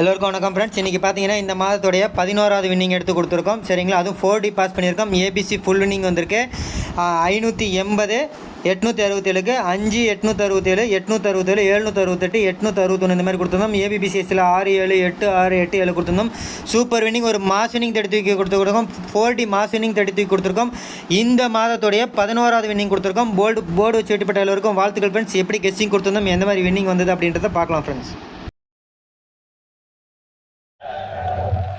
எல்லோருக்கும் வணக்கம் ஃப்ரெண்ட்ஸ் இன்றைக்கி பார்த்தீங்கன்னா இந்த மாதத்துடைய பதினோராவது வின்னிங் எடுத்து கொடுத்துருக்கோம். சரிங்களா? அதுவும் ஃபோர் டி பாஸ் பண்ணியிருக்கோம். ஏபிசி ஃபுல் வின்னிங் வந்திருக்கு. ஐநூற்றி எண்பது எட்நூற்றி அறுபத்தேழுக்கு அஞ்சு எட்நூற்றி அறுபத்தேழு எட்நூற்றி அறுபத்தேழு எழுநூற்றி அறுபத்தெட்டு எட்நூற்றி அறுபத்தொன்று இந்த மாதிரி கொடுத்துருந்தோம். ஏபிபிசிஎஸ்சியில் ஆறு ஏழு எட்டு ஆறு எட்டு ஏழு கொடுத்துருந்தோம். சூப்பர் வின்னிங் ஒரு மாஸ் வின்னிங் தடுத்து தூக்கி கொடுத்துருக்கோம். ஃபோர் டி மாஸ் வின்னிங் தடுத்து தூக்கி கொடுத்துருக்கோம். இந்த மாதத்துடைய பதினோராவது வின்னிங் கொடுத்துருக்கோம். போர்டு போர்டு வச்சு வெட்டிப்பட்ட எல்லோருக்கும் வாழ்த்துக்கள் ஃப்ரெண்ட்ஸ் எப்படி கெஸ்டிங் கொடுத்துருந்தோம்? எந்த மாதிரி வின்னிங் வந்தது அப்படின்றத பார்க்கலாம் friends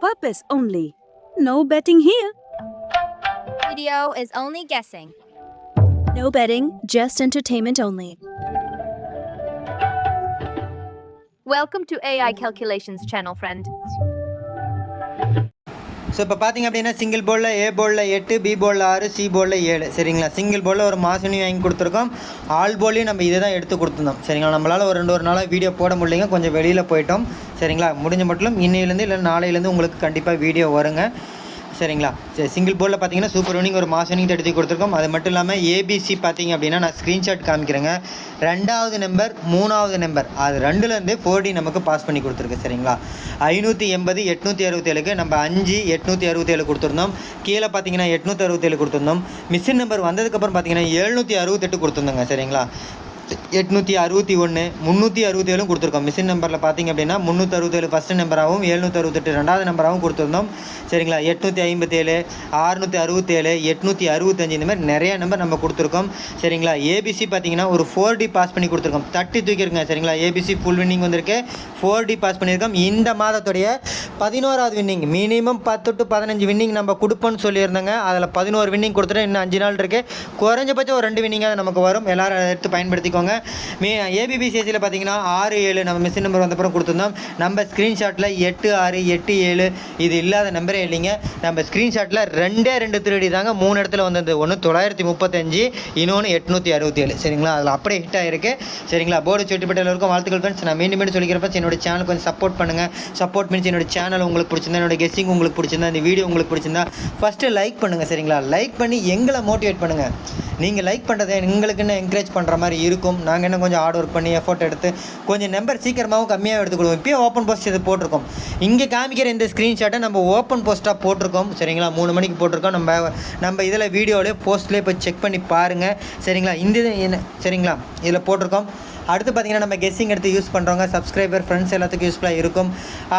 Purpose only. No betting here. video is only guessing. No betting, just entertainment only. Welcome to AI Calculations channel, friend. So இப்போ பார்த்திங்க அப்படின்னா சிங்கிள் போர்டில் ஏ போலில் எட்டு பி போலில் ஆறு சி போலில் ஏழு. சரிங்களா? சிங்கிள் போர்டில் ஒரு மாசனி வாங்கி கொடுத்துருக்கோம். ஆல் போலையும் நம்ம இதை தான் எடுத்து கொடுத்துருந்தோம். சரிங்களா? நம்மளால் ஒரு ரெண்டு ஒரு நாளாக வீடியோ போட முடியலைங்க. கொஞ்சம் வெளியில் போயிட்டோம். சரிங்களா? முடிஞ்ச மட்டும் இன்னையிலேருந்து இல்லை நாளையிலேருந்து உங்களுக்கு கண்டிப்பாக வீடியோ வருங்க. சரிங்களா? சரி சிங்கிள் போர்டில் பார்த்தீங்கன்னா சூப்பர் வினிங் ஒரு மாசனிங் எடுத்து கொடுத்துருக்கோம். அது மட்டும் இல்லாமல் ஏபிசி பார்த்தீங்க அப்படின்னா நான் ஸ்க்ரீன்ஷாட் காமிக்கிறேங்க. ரெண்டாவது நம்பர் மூணாவது நம்பர் அது ரெண்டுலேருந்து ஃபோர் டி நமக்கு பாஸ் பண்ணி கொடுத்துருக்கு சரிங்களா? ஐநூற்றி எண்பது எட்நூற்றி அறுபத்தேழுக்கு நம்ம அஞ்சு எட்நூற்றி அறுபத்தேழு கொடுத்துருந்தோம். கீழே பார்த்தீங்கன்னா எட்நூற்றி அறுபத்தேழு கொடுத்துருந்தோம். மிஷின் நம்பர் வந்ததுக்கப்புறம் பார்த்தீங்கன்னா எழுநூற்றி அறுபத்தெட்டு கொடுத்துருந்தோங்க சரிங்களா? எட்நூற்றி அறுபத்தி ஒன்று முந்நூற்றி அறுபத்தேழும் கொடுத்துருக்கோம். மிஷின் நம்பரில் பார்த்தீங்க அப்படின்னா முந்நூற்றி அறுபத்தேழு ஃபஸ்ட்டு நம்பராகவும் எழுநூற்றி அறுபத்தெட்டு ரெண்டாவது நம்பராகவும் கொடுத்துருந்தோம். சரிங்களா? எட்நூற்றி ஐம்பத்தேழு அறுநூற்றி அறுபத்தேழு எட்நூற்றி அறுபத்தஞ்சு இந்த மாதிரி நிறைய நம்பர் நம்ம கொடுத்துருக்கோம். சரிங்களா? ஏபிசி பார்த்தீங்கன்னா ஒரு ஃபோர் டி பாஸ் பண்ணி கொடுத்துருக்கோம். தட்டி தூக்கியிருக்கேன் சரிங்களா? ஏபிசி ஃபுல் வின்னிங் வந்திருக்கு. ஃபோர் டி பாஸ் பண்ணியிருக்கோம். இந்த மாதத்துடைய பதினோராவது வின்னிங் மினிமம் பத்து டு பதினஞ்சு வின்னிங் நம்ம கொடுப்போம்னு சொல்லியிருந்தாங்க. அதில் பதினோரு வின்னிங் கொடுத்துட்டு இன்னும் அஞ்சு நாள் இருக்குது குறைஞ்சபட்சம் ஒரு ரெண்டு வின்னிங்காக நமக்கு வரும். எல்லோரும் எடுத்து பயன்படுத்திக்கோ பயன்படுத்திக்கோங்க மீ ஏபிபிசிஎஸ்சியில் பார்த்தீங்கன்னா ஆறு ஏழு நம்ம மிஷின் நம்பர் வந்தப்பறம் கொடுத்துருந்தோம். நம்ம ஸ்க்ரீன்ஷாட்டில் எட்டு ஆறு எட்டு ஏழு இது இல்லாத நம்பரே இல்லைங்க. நம்ம ஸ்க்ரீன்ஷாட்டில் ரெண்டே ரெண்டு திருடி தாங்க மூணு இடத்துல வந்தது. ஒன்று தொள்ளாயிரத்தி முப்பத்தஞ்சு இன்னொன்று எட்நூற்றி அறுபத்தி ஏழு சரிங்களா? அதில் அப்படியே ஹிட் ஆகிருக்கு சரிங்களா? போர்டு செட்டிப்பட்ட எல்லோருக்கும் வாழ்த்துக்கள் ஃப்ரெண்ட்ஸ் நான் மீண்டும் மீண்டும் சொல்லிக்கிறப்ப என்னோட சேனல் கொஞ்சம் சப்போர்ட் பண்ணுங்கள் சப்போர்ட் மீன்ஸ் என்னோட சேனல் உங்களுக்கு பிடிச்சிருந்தா என்னோட கெஸ்ஸிங் உங்களுக்கு பிடிச்சிருந்தா இந்த வீடியோ உங்களுக்கு பிடிச்சிருந்தா ஃபஸ்ட்டு லைக் பண்ணுங்கள் சரிங்களா? லைக் பண்ணி எங்களை மோட்டிவேட் பண்ணுங்கள் நீங்கள் லைக் பண்ணுறதை எங்களுக்கு என்ன என்கரேஜ் பண்ணுற மாதிரி இருக்கும். நாங்கள் என்ன கொஞ்சம் ஹார்ட் ஒர்க் பண்ணி எஃபோர்ட் எடுத்து கொஞ்சம் நம்பர் சீக்கிரமாகவும் கம்மியாக எடுத்துக்கொடுவோம் இப்போயே ஓப்பன் போஸ்ட் இது போட்டிருக்கோம். இங்கே காமிக்கிற இந்த ஸ்க்ரீன்ஷாட்டை நம்ம ஓப்பன் போஸ்ட்டாக போட்டிருக்கோம். சரிங்களா? மூணு மணிக்கு போட்டிருக்கோம். நம்ம நம்ம இதில் வீடியோவிலே போஸ்ட்லேயே போய் செக் பண்ணி பாருங்கள் சரிங்களா? இந்த இது என்ன? சரிங்களா? இதில் போட்டிருக்கோம். அடுத்து பார்த்தீங்கன்னா நம்ம கெஸ்ஸிங் எடுத்து யூஸ் பண்ணுறவங்க சப்ஸ்கிரைபர் ஃப்ரெண்ட்ஸ் எல்லாத்துக்கும் யூஸ்ஃபுல்லாக இருக்கும்.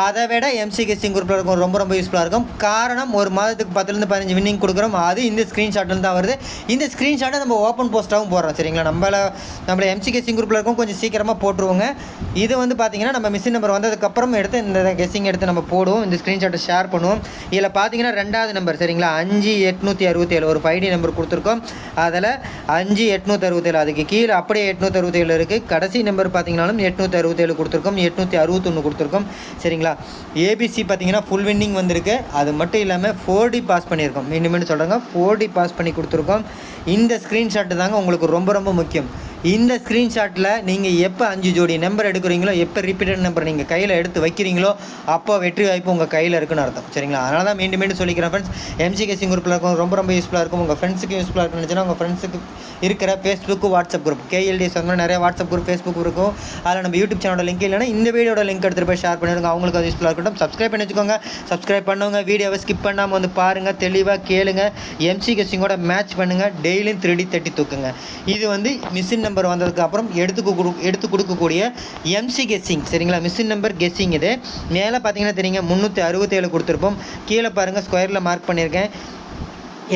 அதை விட எம்சி கெஸ்ஸிங் குரூப்பில் இருக்கும் ரொம்ப ரொம்ப யூஸ்ஃபுல்லாக இருக்கும். காரணம் ஒரு மாதத்துக்கு பத்துலேருந்து பதினஞ்சு வின்னிங் கொடுக்குறோம். அது இந்த ஸ்க்ரீன்ஷாட்டில் தான் வருது. இந்த ஸ்க்ரீன்ஷாட்டை நம்ம ஓப்பன் போஸ்ட்டாகவும் போடுறோம் சரிங்களா? நம்மளை நம்மள எம்சி கெஸ்ஸிங் குரூப்பில் இருக்கும் கொஞ்சம் சீக்கிரமாக போட்டுருவோங்க. இது வந்து பார்த்தீங்கன்னா நம்ம மிஷின் நம்பர் வந்ததுக்கப்புறம் எடுத்து இந்த கெஸ்ஸிங் எடுத்து நம்ம போடுவோம். இந்த ஸ்க்ரீன்ஷாட்டை ஷேர் பண்ணுவோம். இதில் பார்த்தீங்கன்னா ரெண்டாவது நம்பர் சரிங்களா? அஞ்சு எட்நூற்றி அறுபத்தேழு ஒரு ஃபைவ் டி நம்பர் கொடுத்துருக்கோம். அதில் அஞ்சு எட்நூற்றி அறுபத்தேழு அதுக்கு கீழே அப்படியே எட்நூற்றி அறுபத்தேழு இருக்குது கடைசி நம்பர் பார்த்தீங்கனாலும் எட்நூற்றி அறுபத்தேழு கொடுத்துருக்கோம் எட்நூற்றி அறுபத்தொன்று கொடுத்துருக்கோம். சரிங்களா? ஏபிசி பார்த்தீங்கன்னா ஃபுல் வின்னிங் வந்திருக்கு. அது மட்டும் இல்லாமல் ஃபோர் டி பாஸ் பண்ணியிருக்கோம். இன்னும் சொல்கிறாங்க ஃபோர் டி பாஸ் பண்ணி கொடுத்துருக்கோம். இந்த ஸ்க்ரீன்ஷாட்டு தாங்க உங்களுக்கு ரொம்ப ரொம்ப முக்கியம். இந்த ஸ்க்ரீன்ஷாட்டில் நீங்கள் எப்போ அஞ்சு ஜோடி நம்பர் எடுக்கிறீங்களோ எப்போ ரிப்பீட்டட் நம்பர் நீங்கள் கையில் எடுத்து வைக்கிறீங்களோ அப்போ வெற்றி வாய்ப்பு உங்கள் கையில் இருக்குன்னு அர்த்தம். சரிங்களா? அதனால தான் மீண்டும் மீண்டும் சொல்லிக்கிறேன் ஃப்ரெண்ட்ஸ் எம்சிகேசிங் குரூப்பில் இருக்கும் ரொம்ப ரொம்ப யூஸ்ஃபுல்லாக இருக்கும். உங்கள் ஃப்ரெண்ட்ஸுக்கு யூஸ்ஃபுல்லாக இருக்குன்னு நினச்சினா உங்கள் ஃப்ரெண்ட்ஸுக்கு இருக்கிற ஃபேஸ்புக்கு வாட்ஸ்அப் குரூப் கேஎல்டிஎஸ் வந்து நிறைய வாட்ஸ்அப் குரூப் ஃபேஸ்புக் இருக்கும். அதில் நம்ம யூடியூப் சேனலோட லிங்க் இல்லைனா இந்த வீடியோட லிங்க் எடுத்துகிட்டு போய் ஷேர் பண்ணிடுங்க. அவங்களுக்கு அது யூஸ்ஃபுல்லாக இருக்கட்டும். சப்ஸ்கிரைப் பண்ணி வச்சுக்கோங்க. சப்ஸ்கிரைப் பண்ணுவோங்க வீடியோவை ஸ்கிப் பண்ணாமல் வந்து பாருங்கள் தெளிவாக கேளுங்க. எம்சிகேசிங்கோட மேட்ச் பண்ணுங்கள் டெய்லியும் த்ரீ தட்டி தூக்குங்க. இது வந்து மிஷின் நம்பர் வந்ததுக்கு அப்புறம் எடுத்து கொடு எடுத்து கொடுக்கக்கூடிய எம்சி கெஸ்ஸிங் சரிங்களா? மிஷின் நம்பர் கெஸ்ஸிங் இது. மேலே பார்த்தீங்கன்னா தெரியுங்க முந்நூற்றி அறுபத்தேழு கொடுத்துருப்போம். கீழே பாருங்கள் ஸ்கொயரில் மார்க் பண்ணியிருக்கேன்.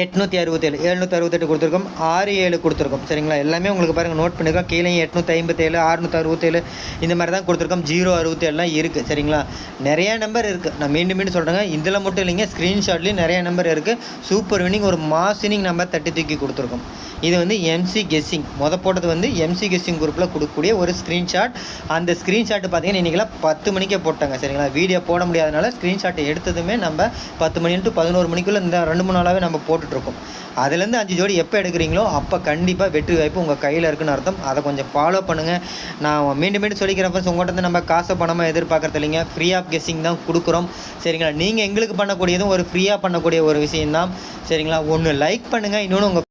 எட்நூற்றி அறுபத்தேழு எழுநூற்றி அறுபத்தெட்டு கொடுத்துருக்கோம். ஆறு ஏழு கொடுத்துருக்கோம். சரிங்களா? எல்லாமே உங்களுக்கு பாருங்கள் நோட் பண்ணிருக்கோம் கீழே எட்நூற்றி ஐம்பத்தேழு அறுநூற்றி அறுபத்தேழு இந்த மாதிரி தான் கொடுத்துருக்கோம். ஜீரோ அறுபத்தேழுலாம் இருக்குது சரிங்களா? நிறைய நம்பர் இருக்குது நான் மீண்டும் மீண்டும் சொல்கிறேங்க இதில் மட்டும் இல்லைங்க ஸ்க்ரீன்ஷாட்லேயும் நிறைய நம்பர் இருக்குது சூப்பர் வினிங் ஒரு மாஸ் மாசினிங் நம்பர் தட்டி தூக்கி கொடுத்துருக்கோம். இது வந்து எம்சி கெஸ்ஸிங் மொத போட்டது வந்து எம்சி கெஸ்ஸிங் குரூப்பில் கொடுக்கக்கூடிய ஒரு ஸ்க்ரீன்ஷாட் அந்த ஸ்க்ரீன்ஷாட் பார்த்தீங்கன்னா இன்றைக்கெல்லாம் பத்து மணிக்கே போட்டாங்க. சரிங்களா? வீடியோ போட முடியாதனால ஸ்க்ரீன்ஷாட் எடுத்ததுமே நம்ம பத்து மணி டு பதினோரு மணிக்குள்ளே இந்த ரெண்டு மூணு நாளாகவே நம்ம போட்டு போட்டுட்ருக்கும். அதுலேருந்து அஞ்சு ஜோடி எப்போ எடுக்கிறீங்களோ அப்போ கண்டிப்பாக வெற்றி வாய்ப்பு உங்கள் கையில் இருக்குன்னு அர்த்தம். அதை கொஞ்சம் ஃபாலோ பண்ணுங்கள் நான் மீண்டும் மீண்டும் சொல்லிக்கிறேன் ஃப்ரெண்ட்ஸ் உங்கள்கிட்ட இருந்து நம்ம காசை பணமாக எதிர்பார்க்கறது இல்லைங்க. ஃப்ரீ ஆஃப் கெஸ்ஸிங் தான் கொடுக்குறோம். சரிங்களா? நீங்கள் எங்களுக்கு பண்ணக்கூடியதும் ஒரு ஃப்ரீயாக பண்ணக்கூடிய ஒரு விஷயம்தான். சரிங்களா? ஒன்று லைக் பண்ணுங்கள் இன்னொன்று உங்கள்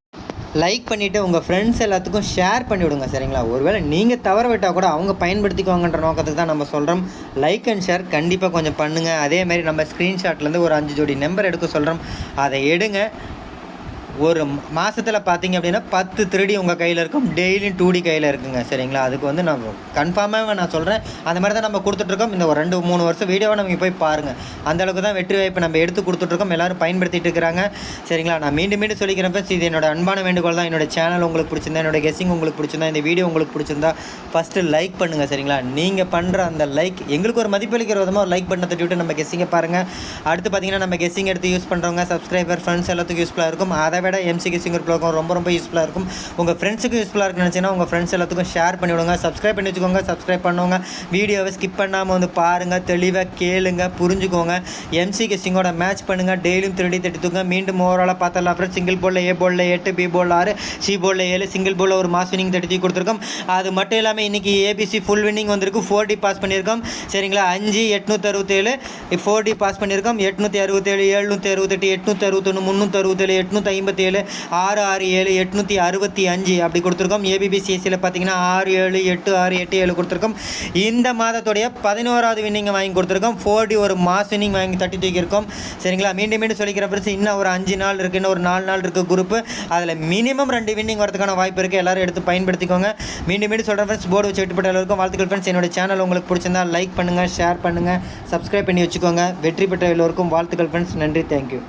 லைக் பண்ணிவிட்டு உங்கள் ஃப்ரெண்ட்ஸ் எல்லாத்துக்கும் ஷேர் பண்ணிவிடுங்க சரிங்களா? ஒருவேளை நீங்கள் தவற விட்டால் கூட அவங்க பயன்படுத்திக்குவாங்கன்ற நோக்கத்துக்கு தான் நம்ம சொல்கிறோம் லைக் அண்ட் ஷேர் கண்டிப்பாக கொஞ்சம் பண்ணுங்கள் அதேமாதிரி நம்ம ஸ்க்ரீன்ஷாட்லேருந்து ஒரு அஞ்சு ஜோடி நம்பர் எடுக்க சொல்கிறோம் அதை எடுங்க. ஒரு மாதத்தில் பார்த்தீங்க அப்படின்னா பத்து திருடி உங்கள் கையில் இருக்கும். டெய்லியும் டூடி கையில் இருக்குங்க. சரிங்களா? அதுக்கு வந்து நான் கன்ஃபார்மாக நான் சொல்கிறேன் அந்த மாதிரி தான் நம்ம கொடுத்துட்ருக்கோம் இந்த ஒரு ரெண்டு மூணு வருஷம் வீடியோவை நம்ம போய் பாருங்கள் அந்தளவுக்கு தான் வெற்றி வாய்ப்பு நம்ம எடுத்து கொடுத்துட்ருக்கோம் எல்லாரும் பயன்படுத்திட்டு இருக்கிறாங்க. சரிங்களா? நான் மீண்டும் மீண்டும் சொல்லிக்கிறேன் ஃப்ரெண்ட்ஸ் இது என்னோட அன்பான வேண்டுகோள் தான். என்னோட சேனல் உங்களுக்கு பிடிச்சிருந்தா என்னோட கெஸ்ஸிங் உங்களுக்கு பிடிச்சிருந்தா இந்த வீடியோ உங்களுக்கு பிடிச்சிருந்தா ஃபஸ்ட்டு லைக் பண்ணுங்கள் சரிங்களா? நீங்கள் பண்ணுற அந்த லைக் எங்களுக்கு ஒரு மதிப்பளிக்கிற விதமாக ஒரு லைக் பண்ண தட்டி விட்டு நம்ம கெஸ்ஸிங்கை பாருங்கள் அடுத்து பார்த்தீங்கன்னா நம்ம கெஸ்ஸிங் எடுத்து யூஸ் பண்ணுறவங்க சப்ஸ்கிரைபர் ஃப்ரெண்ட்ஸ் எல்லாத்துக்கும் யூஸ்ஃபுல்லாக இருக்கும். அதை விட எம்சிக்கு சிங்கர் இருக்கும் ரொம்ப ரொம்ப யூஸ்ஃபுல்லாக இருக்கும். உங்கள் ஃப்ரெண்ட்ஸுக்கும் யூஸ்ஃபுல்லாக இருக்குன்னு நினச்சிங்கன்னா உங்கள் ஃப்ரெண்ட்ஸ் எல்லாத்துக்கும் ஷேர் பண்ணி விடுங்க சப்ஸ்கிரைப் பண்ணி வச்சுக்கோங்க. சப்ஸ்கிரைப் பண்ணுவாங்க வீடியோவை ஸ்கிப் பண்ணாமல் வந்து பாருங்கள் தெளிவாக கேளுங்க. புரிஞ்சுக்கோங்க. எம்சிக்கு சிங்கோட மேட்ச் பண்ணுங்கள் டெய்லியும் திருடி தட்டித்துங்க. மீண்டும் ஓவராலாக பார்த்தலாம் ஃப்ரெண்ட்ஸ் சிங்கிள் போலில் ஏ போலில் எட்டு பி போலில் ஆறு சி போலில் ஏழு சிங்கிள் போலில் ஒரு மாஸ் வினிங் தட்டி கொடுத்துருக்கோம். அது மட்டும் இல்லாமல் இன்றைக்கி ஏபிசி ஃபுல் வின்னிங் வந்திருக்கு. ஃபோர் டி பாஸ் பண்ணியிருக்கோம். சரிங்களா? அஞ்சு எட்நூற்றி அறுபத்தேழு. ஃபோர் டி பாஸ் பண்ணியிருக்கோம். எட்நூற்றி அறுபத்தேழு எழுநூற்றி அறுபத்தெட்டு எட்நூற்றி அறுபத்தொன்று முந்நூற்றி அறுபத்தேழு எட்நூற்றி ஐம்பத்தேழு ஆறு ஆறு ஏழு எட்நூற்றி அறுபத்தி அஞ்சு அப்படி கொடுத்துருக்கோம். ஏபிபிசிஎஸ்சியில் பார்த்தீங்கன்னா ஆறு ஏழு எட்டு ஆறு எட்டு ஏழு கொடுத்துருக்கோம். இந்த மாதத்துடைய பதினோராவது வின்னிங்கை வாங்கி கொடுத்துருக்கோம். ஃபோர் டி ஒரு மாஸ் வின்னிங் வாங்கி தட்டி தூக்கியிருக்கோம் சரிங்களா? மீண்டும் மீண்டும் சொல்லிக்கிற பிறகு இன்னும் ஒரு அஞ்சு நாள் இருக்குது இன்னும் ஒரு நாலு நாள் இருக்குது குரூப்பு அதில் மினிமம் ரெண்டு வின்னிங் வரதுக்கான வாய்ப்பு இருக்குது எல்லாரும் எடுத்து பயன்படுத்திக்கோங்க. மீண்டும் மீண்டும் சொல்கிறேன் ஃப்ரெண்ட்ஸ் போர்டு வச்சு விட்டுப்பட்ட எல்லாருக்கும் வாழ்த்துக்கள் ஃப்ரெண்ட்ஸ் என்னோட சேனல் உங்களுக்கு பிடிச்சிருந்தா லைக் பண்ணுங்கள் ஷேர் பண்ணுங்கள் சப்ஸ்கிரைப் பண்ணி வச்சுக்கோங்க. வெற்றி பெற்ற எல்லோருக்கும் வாழ்த்துக்கள் ஃப்ரெண்ட்ஸ் நன்றி. தேங்க்யூ